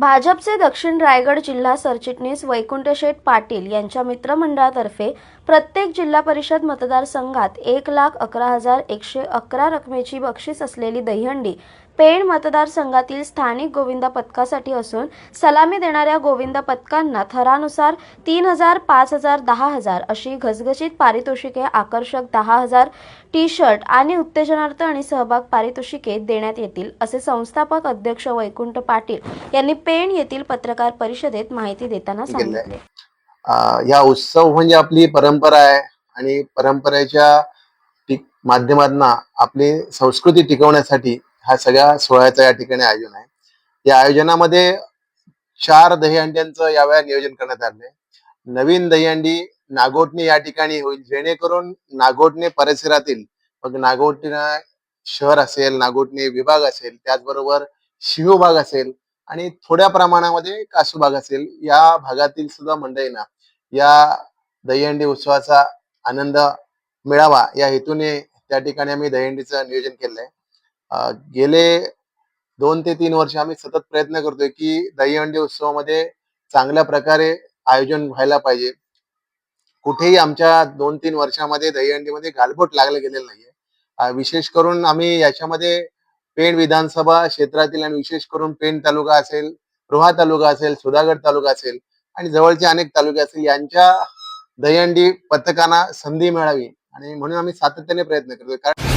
भाजपचे दक्षिण रायगड जिल्हा सरचिटणीस वैकुंठ शेठ पाटील यांच्या मित्रमंडळातर्फे प्रत्येक जिल्हा परिषद मतदारसंघात एक लाख अकरा हजार एकशे अकरा रकमेची बक्षीस असलेली दहीहंडी पेण मतदारसंघातील स्थानिक गोविंदा पथकासाठी असून सलामी देणाऱ्या गोविंदा पथकांना थरानुसार तीन हजार पाच हजार दहा हजार अशी घसघशीत पारितोषिके आकर्षक दहा हजार टी शर्ट आणि उत्तेजनार्थ आणि सहभाग पारितोषिके देण्यात येतील असे संस्थापक अध्यक्ष वैकुंठ पाटील यांनी पेण येथील पत्रकार परिषदेत माहिती देताना सांगितले. या उत्सव म्हणजे आपली परंपरा आहे आणि परंपरेच्या माध्यमातून आपली संस्कृती टिकवण्यासाठी हा सगळ्या सोहळ्याचं या ठिकाणी आयोजन आहे. या आयोजनामध्ये चार दहीहंड्यांचं यावेळेला नियोजन करण्यात आले नवीन दहीहंडी नागोटणे या ठिकाणी होईल. जेणेकरून नागोटणे परिसरातील मग नागोटणे शहर असेल नागोटणे विभाग असेल त्याचबरोबर शिव भाग असेल आणि थोड्या प्रमाणामध्ये कासू भाग असेल या भागातील सुद्धा मंडळींना या दहीहंडी उत्सवाचा आनंद मिळावा. या हेतूने त्या ठिकाणी आम्ही दहीहंडीचं नियोजन केलंय. आहे गेले दोन ते तीन वर्ष आम्ही सतत प्रयत्न करतोय की दहीहंडी उत्सवामध्ये चांगल्या प्रकारे आयोजन व्हायला पाहिजे. कुठेही आमच्या दोन तीन वर्षामध्ये दहीहंडीमध्ये गालबोट लागलं गेलेलं नाहीये. विशेष करून आम्ही याच्यामध्ये पेण विधानसभा क्षेत्रातील आणि विशेष करून पेण तालुका असेल रोहा तालुका असेल सुधागड तालुका असेल आणि जवळचे अनेक तालुके असतील यांच्या दहीहंडी पथकांना संधी मिळावी आणि म्हणून आम्ही सातत्याने प्रयत्न करतोय. कारण